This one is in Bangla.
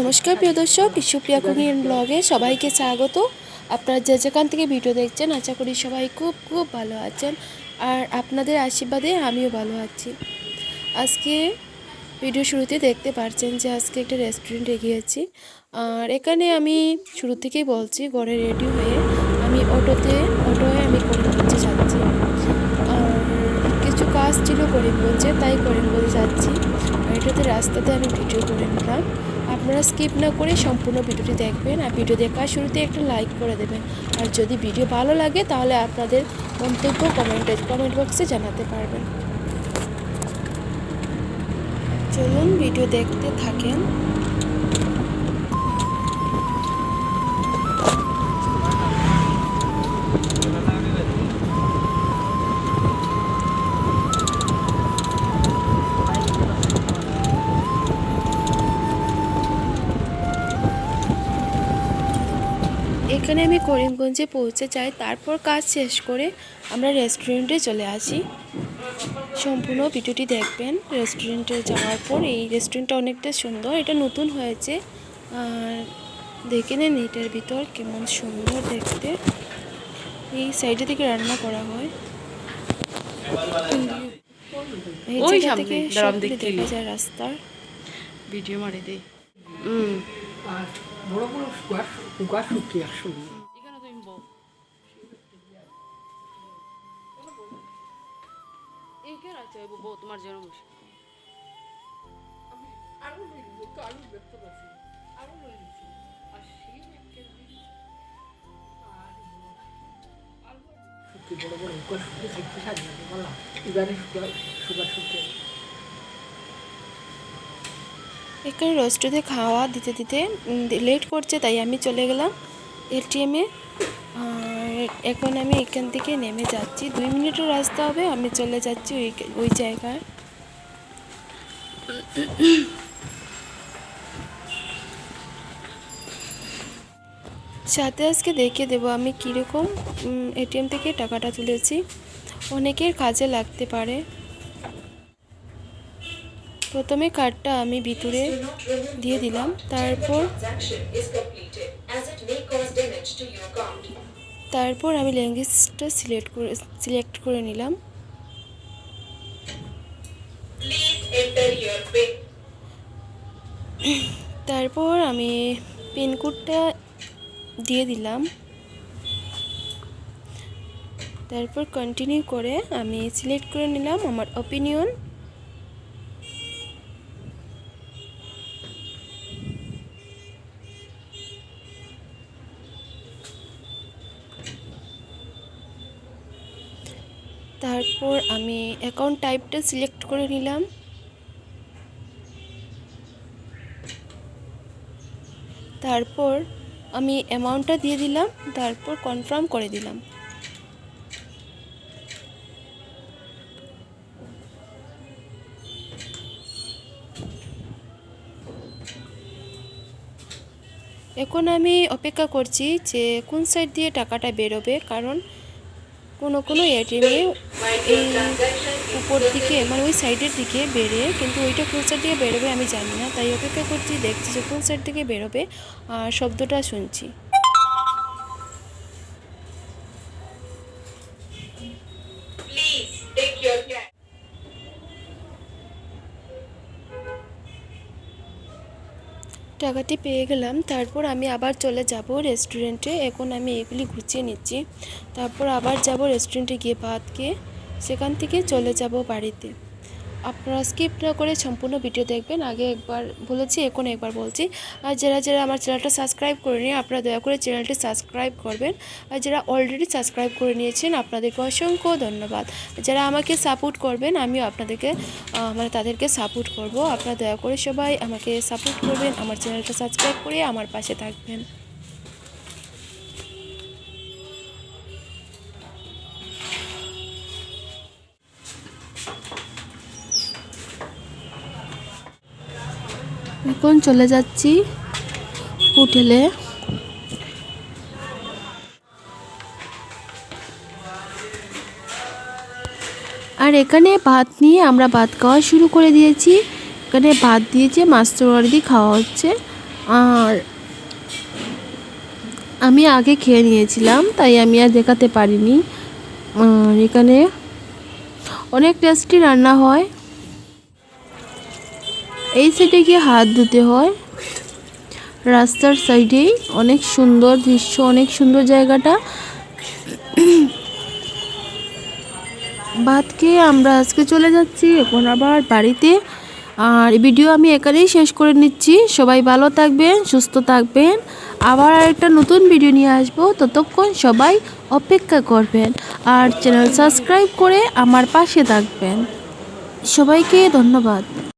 নমস্কার, প্রিয় দর্শক সুপ্রিয়া কুকিং ব্লগে সবাইকে স্বাগত। আপনারা যে যেখান থেকে ভিডিও দেখছেন, আশা করি সবাই খুব খুব ভালো আছেন। আর আপনাদের আশীর্বাদে আমিও ভালো আছি। আজকে ভিডিও শুরুতে দেখতে পারছেন যে আজকে একটা রেস্টুরেন্টে গিয়েছি। আর এখানে আমি শুরু থেকেই বলছি, ঘরে রেডি হয়ে আমি অটোতে, অটোয় আমি করিমগঞ্জে যাচ্ছি। আর কিছু কাজ ছিল করিমগঞ্জে, তাই করিমগঞ্জে যাচ্ছি। এটাতে রাস্তাতে আমি ভিডিও করে নিলাম। আপনারা স্কিপ না করে সম্পূর্ণ ভিডিওটি দেখবেন আর ভিডিও দেখার শুরুতে একটা লাইক করে দেবেন। আর যদি ভিডিও ভালো লাগে তাহলে আপনাদের মন্তব্য কমেন্টে কমেন্ট বক্সে জানাতে পারবেন। চলুন ভিডিও দেখতে থাকেন। এখানে আমি করিমগঞ্জে পৌঁছে যাই তারপর কাজ শেষ করে আমরা রেস্টুরেন্টে চলে আসি। সম্পূর্ণ ভিডিওটি দেখবেন। রেস্টুরেন্টে যাওয়ার পর এই রেস্টুরেন্টটা অনেকটা সুন্দর এটা নতুন হয়েছে। আর দেখে নেন এটার ভিতর কেমন সুন্দর দেখতে। এই সাইডে থেকে রান্না করা হয়। ওই থেকে দেখা যায় রাস্তার। ভিডিও মারি দে। হুম বড় বড় এইখানে আছে ওই বউ। তোমার তো লই আর আর বড় বড় খাইতে এবারে শুকা শুকা শুকিয়ে এখানে রেস্টুরেন্টে খাওয়া দিতে দিতে লেট করছে, তাই আমি চলে গেলাম এটিএমে এখন আমি এখান থেকে নেমে যাচ্ছি। দুই মিনিটের রাস্তা হবে, আমি চলে যাচ্ছি ওই ওই জায়গায়। সাথে আজকে দেখিয়ে দেবো আমি কীরকম এটিএম থেকে টাকাটা তুলেছি। অনেকের কাজে লাগতে পারে। প্রথমে কার্ডটা আমি ভিতরে দিয়ে দিলাম, তারপর. তারপর আমি ল্যাঙ্গুয়েজটা সিলেক্ট করে সিলেক্ট করে নিলাম. তারপর আমি পিনকোডটা দিয়ে দিলাম তারপর কন্টিনিউ করে আমি সিলেক্ট করে নিলাম আমার অপিনিয়ন তারপর আমি অ্যাকাউন্ট টাইপটা সিলেক্ট করে নিলাম। তারপর আমি অ্যামাউন্টটা দিয়ে দিলাম, তারপর কনফার্ম করে দিলাম। এখন আমি অপেক্ষা করছি যে কোন সাইড দিয়ে টাকাটা বেরোবে, কারণ কোনো কোনো এটিএমে এই উপর দিকে মানে ওই সাইডের দিকে বেরে কিন্তু ওইটা কোন সাইড দিকে বেরোবে আমি জানি না। তাই অপেক্ষা করছি, দেখছি যে কোন সাইড থেকে বেরোবে, আর শব্দটা শুনছি। টাকাটি পেয়ে গেলাম। তারপর আমি আবার চলে যাব রেস্টুরেন্টে এখন আমি এগুলি গুছিয়ে নিচ্ছি। তারপর আবার যাব রেস্টুরেন্টে গিয়ে ভাত খেয়ে সেখান থেকে চলে যাব বাড়িতে। আপনারা স্কিপ না করে সম্পূর্ণ ভিডিও দেখবেন। আগে একবার বলেছি, এখন একবার বলছি। আর যারা যারা আমার চ্যানেলটা সাবস্ক্রাইব করে নিয়ে আপনারা দয়া করে চ্যানেলটি সাবস্ক্রাইব করবেন। আর যারা অলরেডি সাবস্ক্রাইব করে নিয়েছেন, আপনাদেরকে অসংখ্য ধন্যবাদ। যারা আমাকে সাপোর্ট করবেন, আমিও আপনাদেরকে মানে তাদেরকে সাপোর্ট করব। আপনারা দয়া করে সবাই আমাকে সাপোর্ট করবেন, আমার চ্যানেলটা সাবস্ক্রাইব করে আমার পাশে থাকবেন। এখন চলে যাচ্ছি হোটেলে। আর এখানে ভাত নিয়ে আমরা ভাত খাওয়া শুরু করে দিয়েছি। এখানে ভাত দিয়েছে মাছ তরকারি খাওয়া হচ্ছে। আর আমি আগে খেয়ে নিয়েছিলাম, তাই আমি আর দেখাতে পারিনি। আর এখানে অনেক টেস্টি রান্না হয়। এই সাইডে গিয়ে হাত ধুতে হয়। রাস্তার সাইডেই অনেক সুন্দর দৃশ্য, অনেক সুন্দর জায়গাটা। ভাত খেয়ে আমরা আজকে চলে যাচ্ছি, এখন আবার বাড়িতে। আর ভিডিও আমি এখানেই শেষ করে নিচ্ছি। সবাই ভালো থাকবেন, সুস্থ থাকবেন। আবার একটা নতুন ভিডিও নিয়ে আসব। ততক্ষণ সবাই অপেক্ষা করবেন। আর চ্যানেল সাবস্ক্রাইব করে আমার পাশে থাকবেন। সবাইকে ধন্যবাদ।